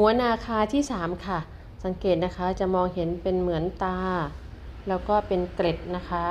หัวนาคาที่สามค่ะ สังเกตนะคะจะมองเห็นเป็นเหมือนตา แล้วก็เป็นเกล็ดนะคะ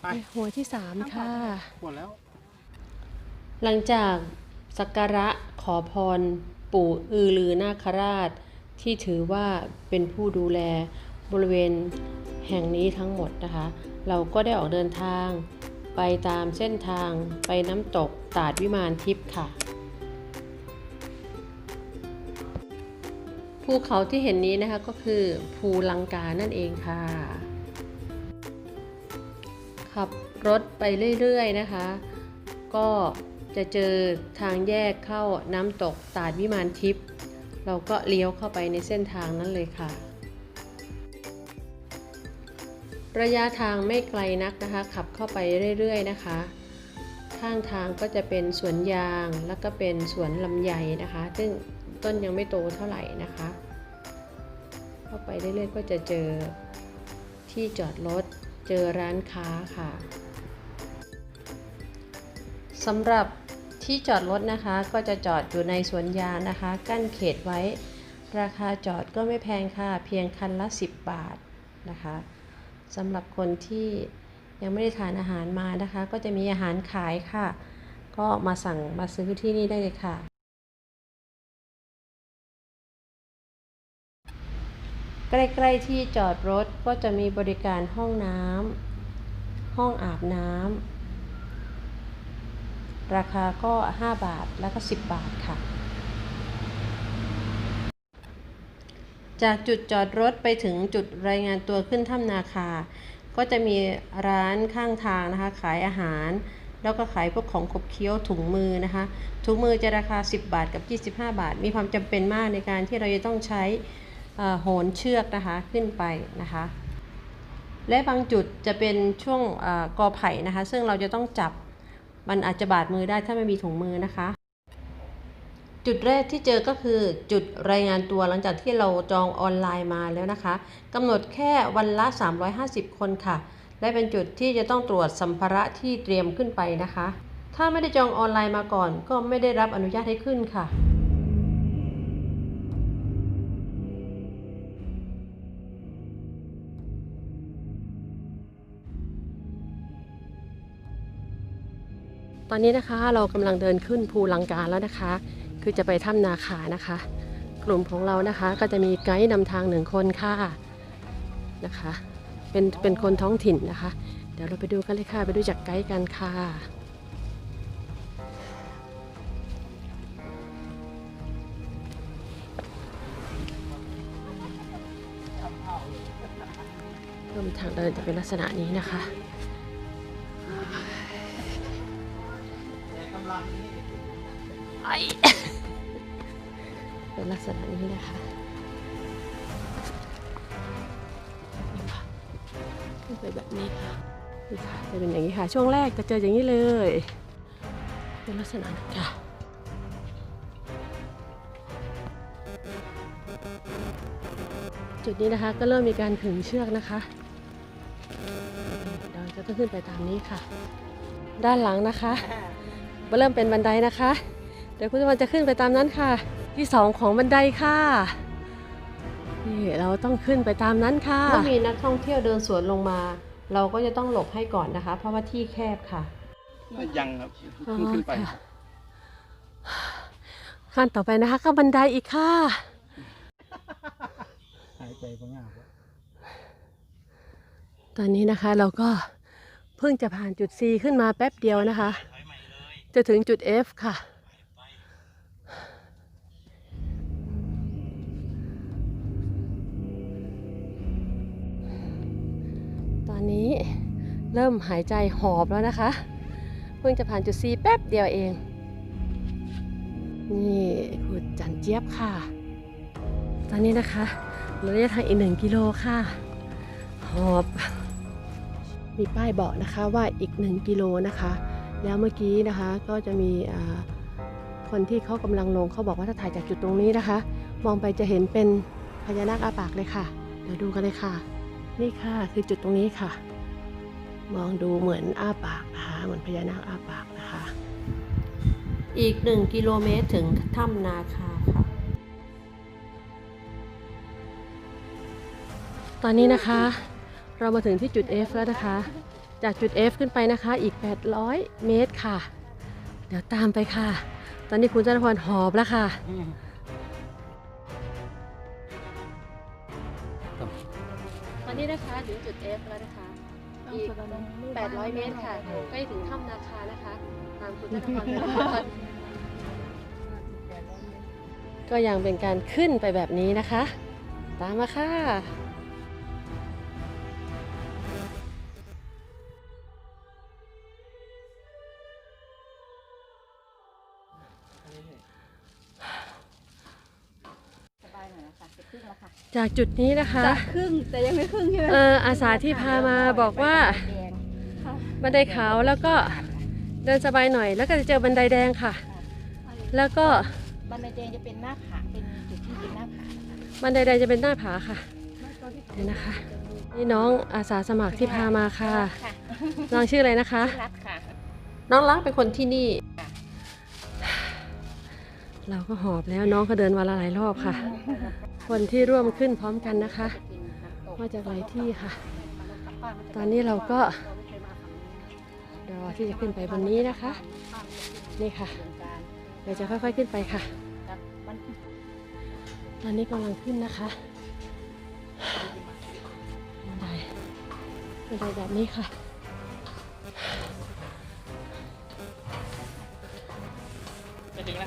ไปหัวที่สามค่ะ หมดแล้ว หลังจากสักการะขอพรปู่อือลือนาคราช ที่ถือว่าเป็นผู้ดูแลบริเวณแห่งนี้ทั้งหมดนะคะ เราก็ได้ออกเดินทาง ไปตามเส้นทางไปน้ำตกตาดวิมานทิพย์ค่ะ ภูเขาที่เห็นนี้นะคะก็คือภูลังกานั่นเองค่ะ ขับรถไปเรื่อยๆนะคะ ก็จะเจอทางแยกเข้าน้ำตกตาดวิมานทิพย์เราก็เลี้ยวเข้าไปในเส้นทางนั้นเลยค่ะ ระยะทางไม่ไกลนักนะคะ ขับเข้าไปเรื่อยๆนะคะ ข้างทางก็จะเป็นสวนยางแล้วก็เป็นสวนลำไยนะคะ ซึ่งต้นยังไม่โตเท่าไหร่นะคะ เข้าไปเรื่อยๆก็จะเจอที่จอดรถเจอร้านค้าค่ะสำหรับที่จอดรถนะคะก็จะจอดอยู่ในสวนยางนะคะ กั้นเขตไว้ ราคาจอดก็ไม่แพงค่ะ เพียงคันละ 10 บาทนะคะสำหรับคนที่ ยังไม่ได้ทานอาหารมานะคะ ก็จะมีอาหารขายค่ะ ก็มาสั่งมาซื้อที่นี่ได้เลยค่ะ ใกล้ๆที่จอดรถก็จะมีบริการห้องน้ำห้องอาบน้ำราคาก็ 5 บาทแล้วก็ 10 บาทค่ะจากจุดจอดรถไปถึงจุดรายงานตัวขึ้นถ้ำนาคา ก็จะมีร้านข้างทางนะคะ ขายอาหาร แล้วก็ขายพวกของขบเคี้ยวถุงมือนะคะ ถุงมือจะราคา 10 บาทกับ 25 บาท มีความจำเป็นมากในการที่เราจะต้องใช้โหนเชือกนะคะขึ้นไปนะคะ และบางจุดจะเป็นช่วงอกอไผ่นะคะ ซึ่งเราจะต้องจับมันอาจจะบาดมือได้ถ้าไม่มีถุงมือนะคะ จุดแรกที่เจอก็คือจุดรายงานตัวหลังจากที่เราจองออนไลน์มาแล้วนะคะกำหนดแค่วันละ 350 คนค่ะ และเป็นจุดที่จะต้องตรวจสัมภาระที่เตรียมขึ้นไปนะคะ ถ้าไม่ได้จองออนไลน์มาก่อน ก็ไม่ได้รับอนุญาตให้ขึ้นค่ะตอนนี้นะคะเรากำลังเดินขึ้นภูลังกาแล้วนะคะ คือจะไปถ้ำนาคานะคะ กลุ่มของเรานะคะก็จะมีไกด์นำทางหนึ่งคนค่ะนะคะ เป็นเป็นคนท้องถิ่นนะคะ เดี๋ยวเราไปดูกันเลยค่ะ ไปดูจากไกด์กันค่ะเริ่มทางเดินจะเป็นลักษณะนี้นะคะไอ เป็นลักษณะนี้นะคะนี่ค่ะขึ้นไปแบบนี้ค่ะนี่ค่ะจะเป็นอย่างนี้ค่ะช่วงแรกจะเจออย่างนี้เลย เป็นลักษณะนั้นค่ะจุดนี้นะคะก็เริ่มมีการขึงเชือกนะคะเราจะต้องขึ้นไปตามนี้ค่ะ ด้านหลังนะคะเริ่มเป็นบันไดนะคะ เดี๋ยวคุณตะวันจะขึ้นไปตามนั้นค่ะ ที่สองของบันไดค่ะนี่เราต้องขึ้นไปตามนั้นค่ะเมื่อมีนักท่องเที่ยวเดินสวนลงมา เราก็จะต้องหลบให้ก่อนนะคะ เพราะว่าที่แคบค่ะยังครับเพิ่งขึ้นไปอ๋อค่ะขั้นต่อไปนะคะก็บันไดอีกค่ะหายใจก็ง่ายตอนนี้นะคะเราก็เพิ่งจะผ่านจุด C ขึ้นมาแป๊บเดียวนะคะ จะถึงจุด F ค่ะ ตอนนี้เริ่มหายใจหอบแล้วนะคะ เพิ่งจะผ่านจุด C แป๊บเดียวเอง นี่คุณจันเจี๊ยบค่ะ ตอนนี้นะคะระยะทางอีกหนึ่งกิโลค่ะ หอบ มีป้ายบอกนะคะว่าอีก1กิโลนะคะ แล้วเมื่อกี้นะคะก็จะมีคนที่เขากำลังลงเขาบอกว่าถ้าถ่ายจากจุดตรงนี้นะคะ มองไปจะเห็นเป็นพญานาคอาปากเลยค่ะ เดี๋ยวดูกันเลยค่ะ นี่ค่ะคือจุดตรงนี้ค่ะ มองดูเหมือนอ้าปากนะคะเหมือนพญานาคอ้าปากนะคะ อีก1กิโลเมตรถึงถ้ำนาคาค่ะ ตอนนี้นะคะ เรามาถึงที่จุด F แล้วนะคะ จากจุด F ขึ้นไปนะคะอีก 800 เมตรค่ะ เดี๋ยวตามไปค่ะ ตอนนี้คุณจันทพรหอบแล้วค่ะ อนนี้นะคะถึงจุด F แล้วนะคะอีก800 เมตรค่ะใกล้ถึงถ้ำนาคานะคะตามคุณจันทพรไปนะคะก็ยังเป็นการขึ้นไปแบบนี้นะคะ ตามมาค่ะ ครึ่งแล้วค่ะจากจุดนี้นะคะ จะครึ่งแต่ยังไม่ครึ่งใช่ไหมเอออาสาที่พามาบอกว่าแดงค่ะบันไดขาวแล้วก็เดินสบายหน่อย แล้วก็จะเจอบันไดแดงค่ะ แล้วก็บันไดแดงจะเป็นหน้าผาเป็นจุดที่เป็นหน้าผานะคะบันไดแดงจะเป็นหน้าผาค่ะเดี๋ยวนะคะ นี่น้องอาสาสมัครที่พามาค่ะค่ะน้องชื่ออะไรนะคะที่รัดค่ะ น้องรักเป็นคนที่นี่ เราก็หอบแล้วน้องก็เดินวันละหลายรอบค่ะ คนที่ร่วมขึ้นพร้อมกันนะคะมาจากหลายที่ค่ะ ตอนนี้เราก็รอที่จะขึ้นไปบนนี้นะคะ นี่ค่ะ เราจะค่อยๆขึ้นไปค่ะ ตอนนี้กำลังขึ้นนะคะบันไดบันไดแบบนี้ค่ะ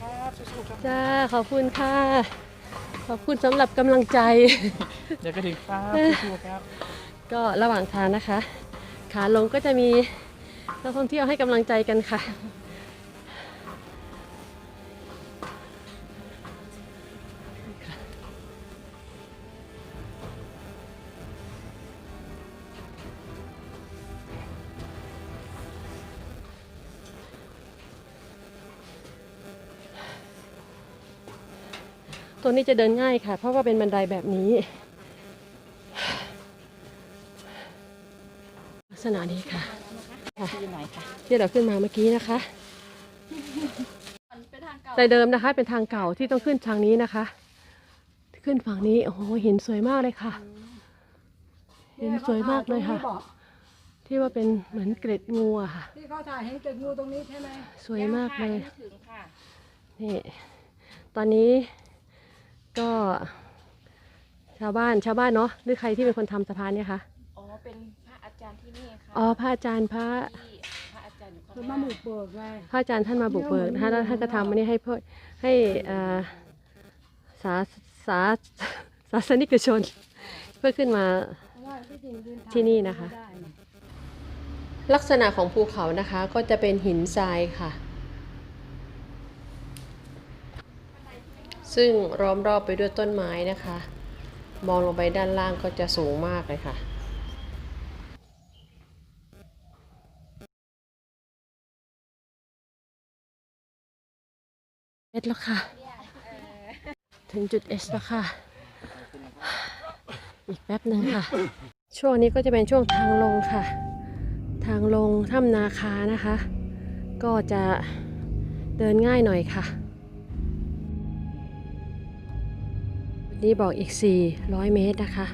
ครับสู้ๆครับจ้าขอบคุณค่ะ ขอบคุณสำหรับกำลังใจ เดี๋ยวก็ถึงครับสู้ๆครับก็ระหว่างทางนะคะ ขาลงก็จะมีนักท่องเที่ยวให้กำลังใจกันค่ะ ตัวนี้จะเดินง่ายค่ะ เพราะว่าเป็นบันไดแบบนี้ ลักษณะนี้ค่ะยืนหน่อยค่ะที่เราขึ้นมาเมื่อกี้นะคะเป็นทางเก่าแต่เดิมนะคะ เป็นทางเก่าที่ต้องขึ้นทางนี้นะคะ ขึ้นฝั่งนี้โอ้โหเห็นสวยมากเลยค่ะเห็นสวยมากเลยค่ะ ที่ว่าเป็นเหมือนเกล็ดงูอะค่ะที่เขาถ่ายให้เจองูตรงนี้ใช่ไหมสวยมากเลยงค่ะงไม่ถึงค่ะนี่ตอนนี้ ก็ ชาวบ้านชาวบ้านเนาะหรือใครที่เป็นคนทำสะพานเนี่ยคะอ๋อเป็นพระอาจารย์ที่นี่ค่ะอ๋อพระอาจารย์พระที่พระอาจารย์อยู่ข้างคือหมาน้าหมุกเบิกไงพระอาจารย์ท่านมาบุกเบิกนะคะแล้วท่านก็ทำอันนี้ให้เพื่อให้อ่าสาสาศาสนิกชน เพื่อขึ้นมา เพราะว่าที่จริงยืนถ่ายที่นี่นะคะ ไม่ได้นะลักษณะของภูเขานะคะก็จะเป็นหินทรายค่ะ ซึ่งล้อมรอบไปด้วยต้นไม้นะคะ มองลงไปด้านล่างก็จะสูงมากเลยค่ะเอสแล้วค่ะ ถึงจุดเอสแล้วค่ะ อีกแป๊บหนึ่งค่ะ ช่วงนี้ก็จะเป็นช่วงทางลงค่ะ ทางลงถ้ำนาคานะคะ ก็จะเดินง่ายหน่อยค่ะ นนี้บอกอีก 400 เมตรนะคะ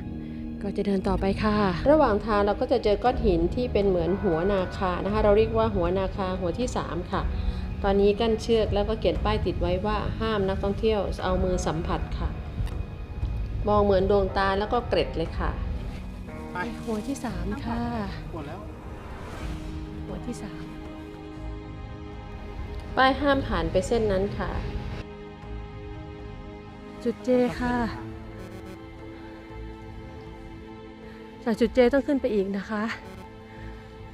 ก็จะเดินต่อไปค่ะ ระหว่างทางเราก็จะเจอก้อนหินที่เป็นเหมือนหัวนาคานะคะ เราเรียกว่าหัวนาคาหัวที่ 3 ค่ะ ตอนนี้กั้นเชือกแล้วก็เขียนป้ายติดไว้ว่าห้ามนักท่องเที่ยวเอามือสัมผัสค่ะ มองเหมือนดวงตาแล้วก็เกร็ดเลยค่ะไปหัวที่ 3 ค่ะหมดแล้วหัวที่สามป้ายห้ามผ่านไปเส้นนั้นค่ะ จุดเจค่ะ จากจุดเจต้องขึ้นไปอีกนะคะ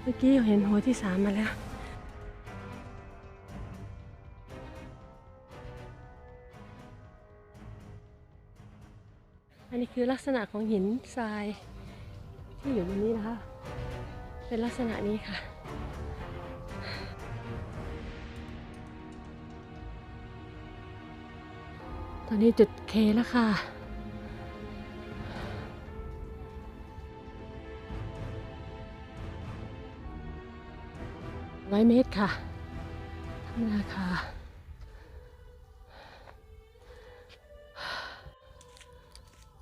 เมื่อกี้เห็นหัวที่สามมาแล้วอันนี้คือลักษณะของหินทรายที่อยู่บนนี้นะคะ เป็นลักษณะนี้ค่ะ อนนี้จุดเคแล้วค่ะ ร้อยเมตรค่ะทำนาค่ะ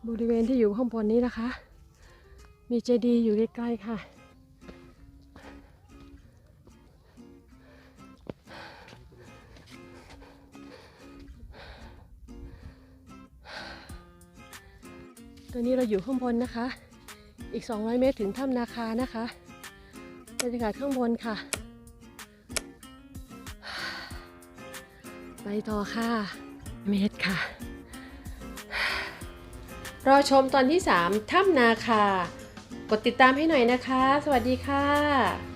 บริเวณที่อยู่ข้างบนนี้นะคะ มีเจดีย์อยู่ใกล้ๆค่ะ อนนี้เราอยู่ข้างบนนะคะ อีก 200 เมตรถึงถ้ำนาคานะคะบรรยากาศข้างบนค่ะ ไปต่อค่ะ เมตรค่ะ รอชมตอนที่ 3 ถ้ำนาคา กดติดตามให้หน่อยนะคะ สวัสดีค่ะ